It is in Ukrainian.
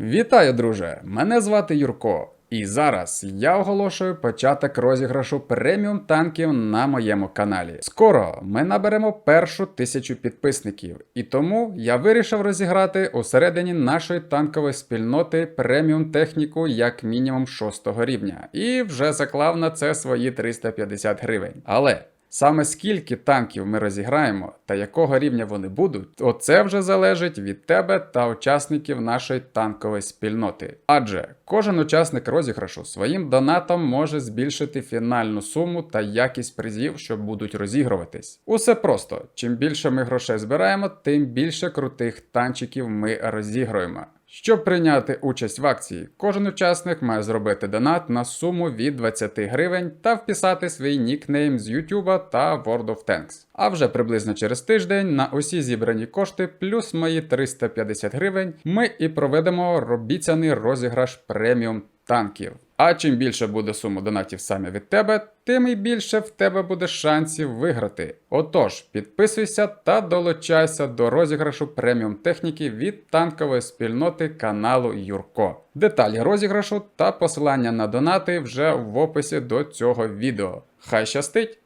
Вітаю, друже! Мене звати Юрко. І зараз я оголошую початок розіграшу преміум танків на моєму каналі. Скоро ми наберемо першу тисячу підписників, і тому я вирішив розіграти усередині нашої танкової спільноти преміум техніку як мінімум 6 рівня, і вже заклав на це свої 350 гривень. Але Саме скільки танків ми розіграємо та якого рівня вони будуть, оце вже залежить від тебе та учасників нашої танкової спільноти. Адже кожен учасник розіграшу своїм донатом може збільшити фінальну суму та якість призів, що будуть розігруватись. Усе просто: чим більше ми грошей збираємо, тим більше крутих танчиків ми розігруємо. Щоб прийняти участь в акції, кожен учасник має зробити донат на суму від 20 гривень та вписати свій нікнейм з YouTube та World of Tanks. А вже приблизно через тиждень на усі зібрані кошти плюс мої 350 гривень ми і проведемо обіцяний розіграш преміум танків. А чим більше буде сума донатів саме від тебе, тим і більше в тебе буде шансів виграти. Отож, підписуйся та долучайся до розіграшу преміум техніки від танкової спільноти каналу Юрко. Деталі розіграшу та посилання на донати вже в описі до цього відео. Хай щастить!